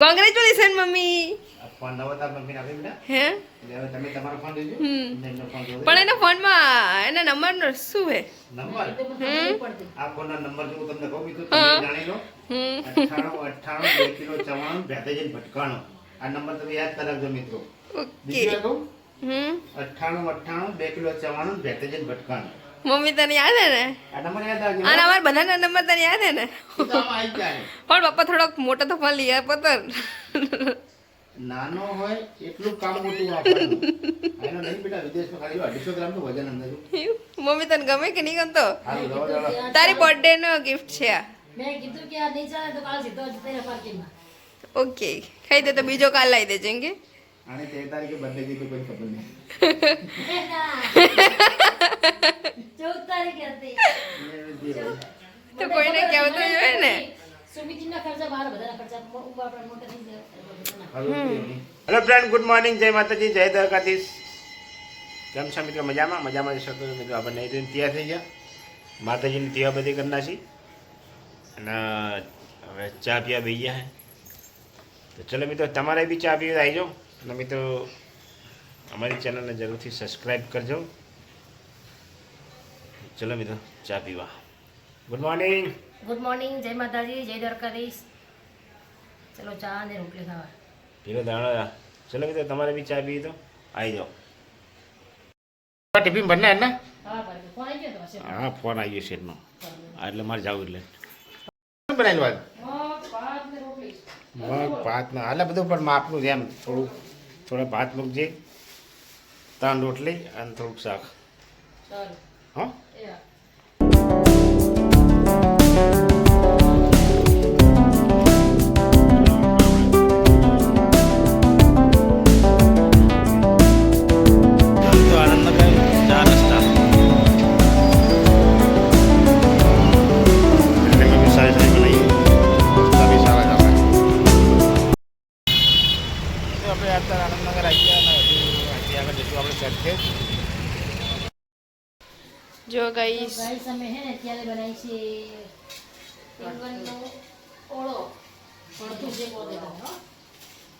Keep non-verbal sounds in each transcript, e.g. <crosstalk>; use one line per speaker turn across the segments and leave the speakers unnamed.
Congratulation mummy
phone નવો તાર મમ્મીને આપી બેટા.
હે?
એટલે તમે તમારો ફોન એમનો.
પણ એના ફોનમાં એના શું હે?
નંબર? આ ફોનના નંબર જો તમને કહું
તો
તમે જાણી લો.
હમ.
અઠ્ઠાણું અઠ્ઠાણું બે કિલો ચવાણું ભેટેજન ભટકાણું આ નંબર તમે યાદ કરાવજો મિત્રો.
ઓકે.
બીજું કહું?
હમ.
અઠ્ઠાણું અઠ્ઠાણું બે કિલો ચવાણું ભેતેજન ભટકાણું
મમ્મી તને યાદ હે ને?
આ નંબર યાદ
અને અમારા બધાના નંબર તને યાદ હે ને?
જ
પણ પપ્પા થોડોક મોટો તો ફોન લઈ આપો તો.
નાનો હોય એટલું કામ મોટું એનો નહીં બેટા વિદેશમાં ખાલી અઢીસો ગ્રામનું વજન અંદાજું
મમ્મી તને ગમે કે નહીં ગમતો. તારી બર્થડે નો ગિફ્ટ છે આ.
મેં કીધું કે આ નહીં ચાલે તો કાલ સીધો જ તેરા પાર્કિંગમાં.
ઓકે ખાઈ દે તો બીજો કાલ લાવી દેજે કે?
અને તે તારીખે બર્થડે ગઈ કોઈ ખબર નહીં. <laughs> <laughs>
ચૌદ તારીખે હતી.
તો કોઈને કેવું તો જોઈએ ને.
સુમિતિના ખર્ચા મારા બધાના ખર્ચા. મો- ઊભા મોટા થઈ ગયા.
હેલો ફ્રેન્ડ ગુડ મોર્નિંગ જય માતાજી જય દ્વારકાધીશ. કેમ છો મિત્રો? મજામાં? મજામાં જશો તો મિત્રો આપણે નહીં ધોઈને તૈયાર થઈ ગયા. માતાજીની તૈયાર બધી કરી નાખી. અને હવે ચા પીવા બેસી ગયા હે. તો ચલો મિત્રો તમારે બી ચા પીવા આવી જાઓ. અને મિત્રો અમારી ચેનલને જરૂરથી સબસ્ક્રાઈબ કરજો. ચલો મિત્રો ચા પીવા. ગુડ મોર્નિંગ
ગુડ મોર્નિંગ જય માતાજી જય દ્વારકાધીશ. ચલો ચા ને રોટલી ખાવા.
પીલો દાણો ચલો મિત્રો તમારે બી ચા પીવી તો? આવી જાઓ. ટિફિન બને ને?
હા
ફોન આવી ગયો શેઠનો હા એટલે મારે જવું એટલે. બનાવી વાત
મગ, ભાત ના
હાલે બધું પણ માપનું છે એમ. થોડું થોડા ભાત મૂકજે ત્રણ રોટલી અને થોડુંક શાક. હો?
એ
જે
બોલે છે,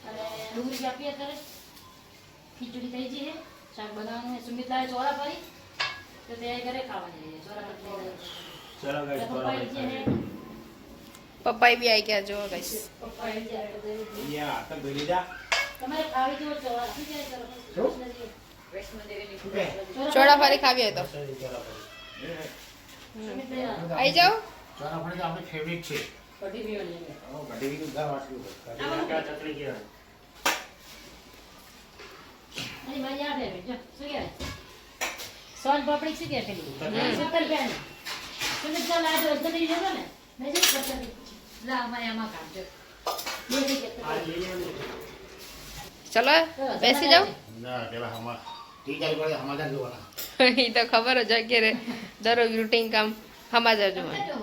અને ડુંગળી કાપી અત્યારે. ખીચડી થઈ છે. શાક બનાવવાનું સુમિત લાવે ચોરા ફરી તો તે ઘરે ખાવાની છે. ચોરા ફરી પપ્પાઈ
પપ્પાએ બી આવી ગયા જો ગાઈસ
પપ્પાઈ છે એટલે તો એવું થયું.
યા તો ગળી જા
તમારે ખાવી તો ચોરા શું છે? ચોરા
ચોડા ફરી ખાવી હોય તો.
આવી
જાઓ.
ચોરા ફરી તો આપણે ફેવરિટ છે.
ચાલ
બેસી જાઓ. <laughs> એ તો ખબર જ કે રે દરરોજ રૂટીન કામ સમાચાર જોવાનું.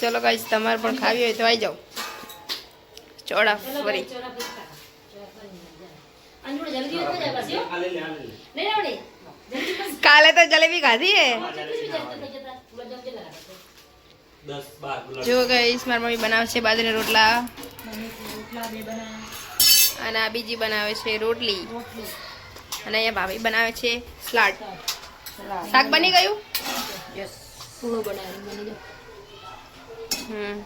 ચલો ગાઈસ તમારે પણ ખાવી હોય તો આવી જાઓ. ચોડા ફરી. કાલે તો જલેબી ખાધી હે. જો ગાઈસ મારી મમ્મી બનાવે છે બાજરીના રોટલા. અને આ બીજી બનાવે છે રોટલી. અને અહીંયા ભાભી બનાવે છે સલાડ. શાક બની ગયું? હમ.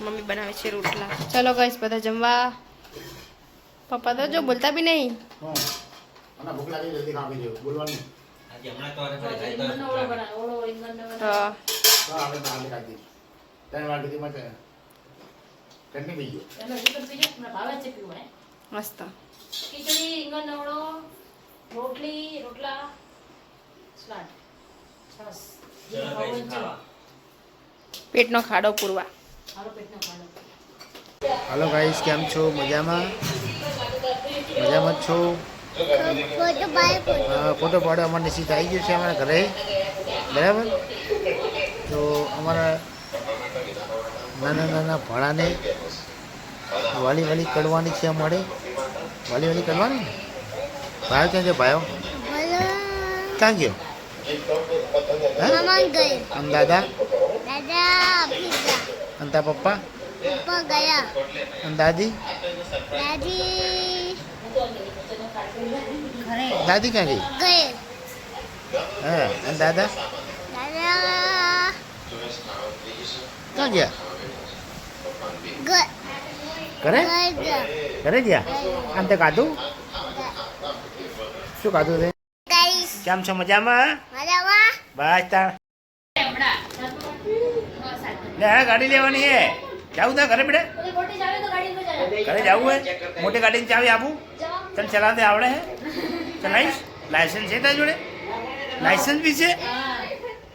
મમ્મી બનાવે છે રોટલા. ચલો ગાઈસ બધા જમવા. પપ્પા તો જો બોલતા બી નહીં.
હા. મને ભૂખ લાગી જલ્દી ખાવી દેવું બોલવાનું.
તો
હા. આપણે બહાર કાઢી ત્રણ વાર કીધી મત કેટલી પી ગયો
મસ્ત.
ખીચડી રીંગણ નવડો રોટલી રોટલા સલાડ છાસ
પેટનો ખાડો પૂરવા.
હારો પેટનો ખાડો.
હલો ગાઈસ કેમ છો? મજામાં? મજામાં છો? ફોટો પાડો અમારે નિશ્ચિત આવી ગયું છે અમારા ઘરે. બરાબર? તો અમારા નાના નાના ભાડાને વાલી વાલી કરવાની છે અમારે. વાલી વાલી કરવાની? ને ભાઈ ક્યાં છે ભાઈઓ ક્યાં ગયો હે?
મામા ગઈ
અને દાદા
દાદા પીઝા
અને તારા પપ્પા
પપ્પા ગયા
અને દાદી
દાદી
દાદી ક્યાં ગઈ
ગઈ
હે અને દાદા
દાદા
ક્યાં ગયા
ગઈ
ઘરે
ગઈ ગયા
ઘરે ગયા આમ તે ખાધું શું ખાધું તે કેમ છો મજામાં? બસ તા. લે આ ગાડી લેવાની હે. જાવું તા ઘરે
જાય
ઘરે જવું હે? મોટી ગાડીની ચાવી આપું? તને ચલાવતે આવડે હે? ચલાવીશ લાયસન્સ છે તારી જોડે? લાયસન્સ બી છે?
હા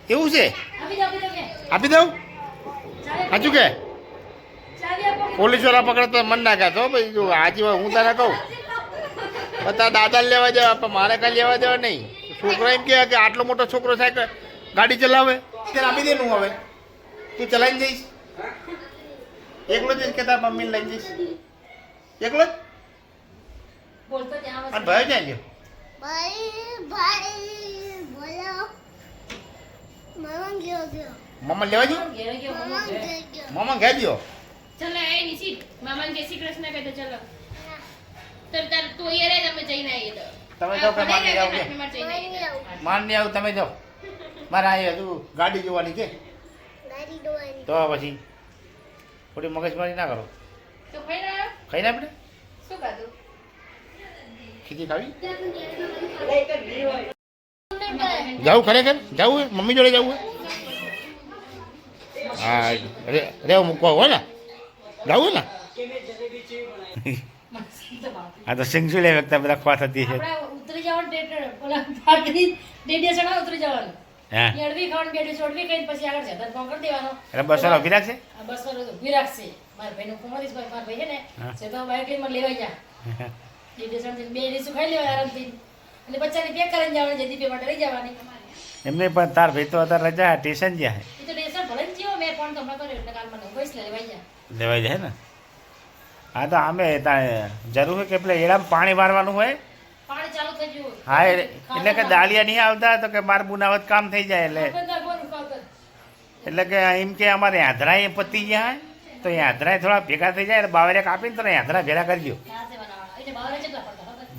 એવું છે?
આપી
દઉં? સાચું કે? પોલીસવાળા પકડે તો મન ના કહેતો ભાઈ જો આજે હું તારા કહું? તારા દાદા લેવા જવા પણ મારે કાંઈ લેવા દેવા નહીં. છોકરો એમ કહે કે આટલો મોટો છોકરો સાહેબ ગાડી ચલાવે. ત્યારે આપી દેનું હવે. તું ચલાવીને જઈશ. એકલો જ કે તારા મમ્મીને લઈને જઈશ? એકલો જ? અને ભાઈ જાય ગયો? મમ્મા લેવા
ગયો?
મામા
મમ્મા
ઘેર ગયો.
ચલો એ નિશી મામાને જય શ્રી કૃષ્ણ કહેતો ચલો. તો તાર તું એ તમે જઈને આવીએ તો.
તમે જાઓ કે માર નહીં આવું. માન નહીં આવું તમે જાઓ. મારે આ હજુ ગાડી જોવાની છે તો પછી થોડી મગજમારી ના કરો.
તો ખાઈ રહ્યો
ખાઈ ને આપણે?
શું ખાધું?
ખીચડી ખાવી? જાવું ખરેખર? જવું મમ્મી જોડે જવું હા? રેવ મૂકવા હોય ને? જવું ને? આ તો સિંગસુ લે વ્યક્ત બધા ખવા થતી છે
ઉતરી જવાનું ઉતરી જવાનું.
હા?
એ ખાવાનું બેડી છોડવી કઈ પછી આગળ જતા ફોન કરી દેવાનો.
એટલે બસ ઊભી રાખશે
આ બસ તો ઊભી રાખશે મારા ભાઈનું ફોન કરીશ મારા ભાઈ છે ને છે તો બાઈક લઈને મને લેવા જા. <laughs> ચડતી બે ડીશું ખાઈ લેવાય આરામથી. અને બચ્ચાને પેક કરીને જવાની જતી પે માટે લઈ જવાની.
એમને પણ તાર ભાઈ તો અત્યારે રજા ટેશન જ્યાં
એ તો ટેશન ભલે જીવો મેં ફોન તમને કર્યો એટલે કાલ મને લેવાઈ જા.
લેવાઈ જાય ને? હા તો આમે તારે જરૂર હોય કે પેલા એડામાં પાણી વારવાનું હોય? હા એટલે કે દાળિયા નહીં આવતા તો કે માર બુનાવત કામ થઈ જાય એટલે? એટલે કે એમ કે અમારે આંધરા એ પતી ગયા તો એ આંધળા થોડા ભેગા થઈ જાય એટલે બાવરે કાપીને તો આંધરા ભેગા કરજો?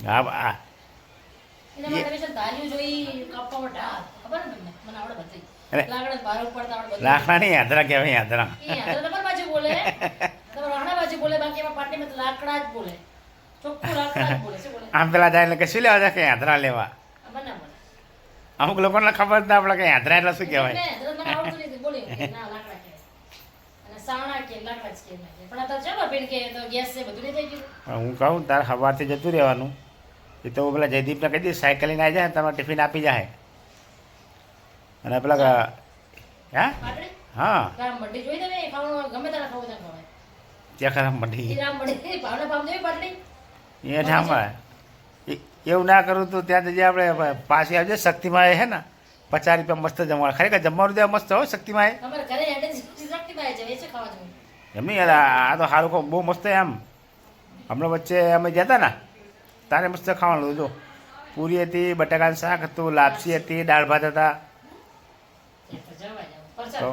હા હા.
ને ને. લાકડા
નહીં આંધળા કહેવાય આંધળા <laughs>
એ હાથે તમારી બાજુ બોલે તમારા રાણા બાજુ બોલે બાકી એમાં પાટીમાં તો લાકડા જ બોલે. ચોખ્ખું લાકડા જ બોલે. શું બોલે?
આમ પેલા જાય એટલે કે શું લેવા જાય કે યાદરા લેવા. અમુક લોકોને ખબર ના આપણે કે યાદરા એટલે શું કહેવાય? હું કહું તાર સવારથી જતું રહેવાનું. એ તો પેલા જયદીપને કહી દઈશ સાયકલ લઈને આવી જાય તમારે ટિફિન આપી જાય. અને પેલા ક- હા? હા.
ગમે ખાવાનું. ત્યાં
ખરા
એ
ઠામા એવું ના કરું તો ત્યાં જઈએ આપણે પાછી આવજે શક્તિમાં હે ને પચાસ રૂપિયા મસ્ત જમવા ખરેખર જમવાનું ત્યાં મસ્ત હોય શક્તિમાં એમ નહીં આ તો સારું બહુ મસ્ત એમ. હમણાં વચ્ચે અમે ગયા હતા ને તારે મસ્ત ખાવાનું જો. પૂરી હતી બટાકાનું શાક હતું લાપસી હતી દાળ ભાત હતા.
તો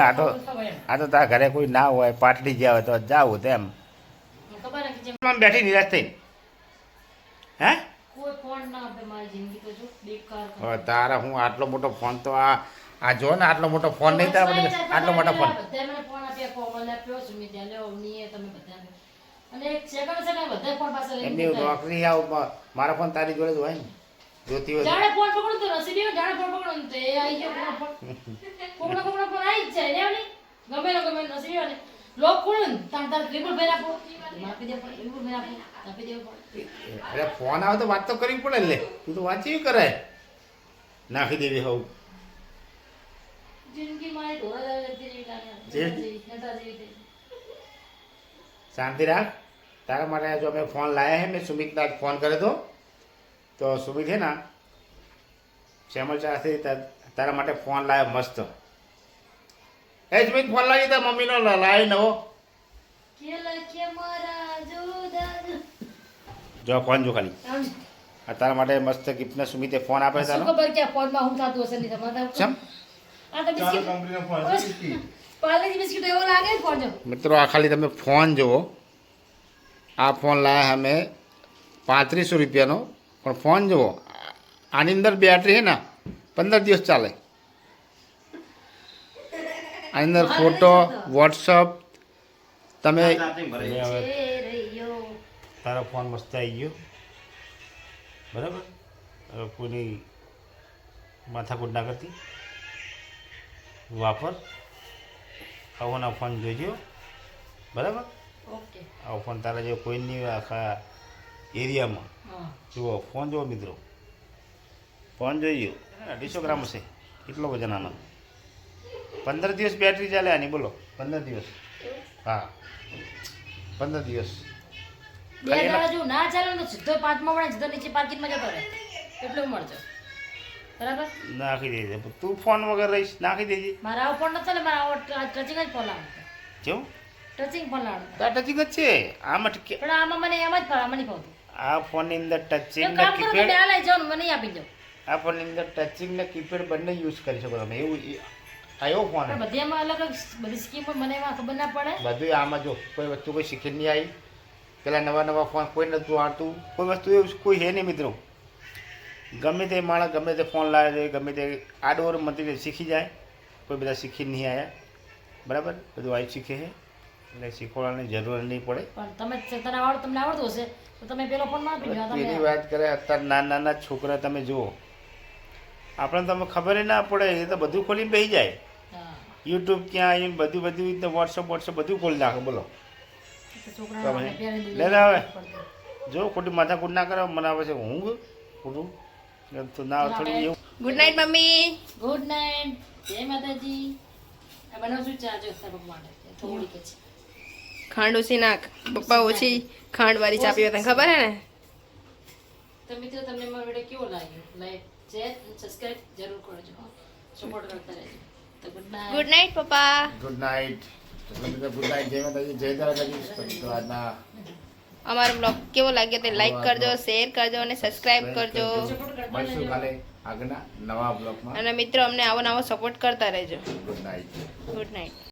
આ તો
આ તો તારા ઘરે કોઈ ના હોય પાટડી ગયા હોય તો જાવું તેમ બેઠી નિરાશ થઈ હે? તારા હું આટલો મોટો ફોન તો આ આ જો ને આટલો મોટો ફોન નહીં તારા આટલો મોટો ફોન એમની નોકરી આવ મારા ફોન તારી જોડે જ હોય ને. જોતી હોય
જાણે ફોન પકડું તો નસીબી હોય, જાણે ફોન પકડું તો એ આવી ગયો કોકનો ફોન કોકનો કોકનો ફોન આવી જ જાય ને એમ ગમે ને ગમે નસીબી હોય લોક ખોલું તાર તાર વિપુલ ભાઈ આપો. આપી દે પડે વિપુલ ભાઈ આપો આપી દેવું પડે
અરે ફોન આવે તો વાત તો કરવી પડે લે. તું તો વાંચી કરાય. નાખી દેવી હોવ
જિંદગી મારી.
શાંતિ રાખ. તારા માટે જો અમે ફોન લાયા હે. મેં સુમિતને ફોન કર્યો હતો તો સુમિત છે ને શ્યામલ ચાથી તારા માટે ફોન લાવ્યો મસ્ત. એ સુમિત ફોન લાવી તાર મમ્મીનો લાવી નવો. જો ફોન જો ખાલી. આ તારા માટે મસ્ત ગિફ્ટને સુમિતે ફોન આપે તારો.
ખબર કે ફોનમાં હું થતું હશે નહીં તમારે આ તો બિસ્કિટ જો.
મિત્રો આ ખાલી તમે ફોન જુઓ. આ ફોન લાયા અમે પાંત્રીસો રૂપિયાનો. પણ ફોન જુઓ. આની અંદર બેટરી છે ને પંદર દિવસ ચાલે. આની અંદર ફોટો વોટ્સઅપ તમે તારો ફોન મસ્ત આવી ગયો. બરાબર? હવે કોઈની માથાકૂટ ના કરતી. વાપર. આવો ફોન જોઈજો બરાબર?
ઓકે.
આવો ફોન તારા જેવો કોઈ નહીં હોય આખા એરિયામાં. જુઓ ફોન જુઓ મિત્રો. ફોન જોઈ અઢીસો ગ્રામ હશે કેટલો વજન આનો? પંદર દિવસ બેટરી ચાલે આની બોલો. પંદર દિવસ. હા. પંદર દિવસ.
બે દાડા જો ના ચાલે તો સીધો પાંચમા વળે સીધો નીચે પાર્કિંગમાં જતો રહે. એટલું મળજો બરાબર?
નાખી દેજે. તું ફોન વગર રહીશ. નાખી દેજે.
મારા આવો ફોન નતો મારા આવો ટચિંગ જ ફોન લાવતો
કેવું
ટચિંગ ફોન લાવતો
ટચિંગ જ છે. આમાં
પણ આમાં મને એમ જ મને નહીં ફાવતું.
આ ફોનની અંદર ટચિંગ ને કીપેડ
આ લઈ જાઓ મને આપી દો.
આ ફોનની અંદર ટચિંગ ને કીપેડ બંને યુઝ કરી શકો તમે. એવું આવ્યો ફોન?
પણ બધી એમાં અલગ અલગ બધી સ્કીમ મને એમાં ખબર ના પડે.
બધું આમાં જો કોઈ વસ્તુ કોઈ શીખી નહીં આવી. પેલા નવા નવા ફોન કોઈ નહોતું આવતું. કોઈ વસ્તુ એવું કોઈ હે નહીં મિત્રો. ગમે તે માણસ ગમે તે ફોન લાવે છે ગમે તે આડોર મંત્રી શીખી જાય કોઈ બધા શીખી નહીં આવ્યા. બરાબર? બધું આવી શીખે છે. એટલે શીખવાડવાની જરૂર નહીં પડે.
પણ તમે તને આવડ તમને આવડતું હશે તો તમે પેલો ફોનમાં આપી દો
એની વાત કરે અત્યારે નાના નાના છોકરા તમે જુઓ. આપણને તમે ખબર ય ના પડે એ તો બધું ખોલીને બેસી જાય. યુટ્યુબ ક્યાં આવીને બધું બધું રીતે વોટ્સઅપ વોટ્સઅપ બધું ખોલી નાખે બોલો. તમે
આપણે
લે. હવે. જો ખોટી માથાકૂટ ના કરો મને આવે છે ઊંઘ ખોટું. તો ના થોડું એવું.
Good night mummy.
Good night જય માતાજી. આ બનાવશું ચા જો તારા પપ્પા માટે. થોડીક
ખાંડ ઓછી નાખ. પપ્પા ઓછી ખાંડ વાળી ચા પીવા તને ખબર હે ને?
તો મિત્રો તમને મારો વિડિયો કેવો લાગ્યો? લાઈક શેર સબસ્ક્રાઇબ જરૂર કરજો. સપોર્ટ કરતા રહેજો. તો ગુડ નાઇટ
ગુડ નાઈટ પપ્પા.
ગુડ નાઇટ ગુડ નાઈટ જય માતાજી જય દ્વારકાધીશ. તો આજના
અમારો બ્લોગ કેવો લાગ્યો તે લાઈક કરજો શેર કરજો અને સબસ્ક્રાઇબ કરજો.
મળશું કાલે આગળના નવા બ્લોગમાં
અને મિત્રો અમને આવો નવો સપોર્ટ કરતા રહેજો.
Good night
good night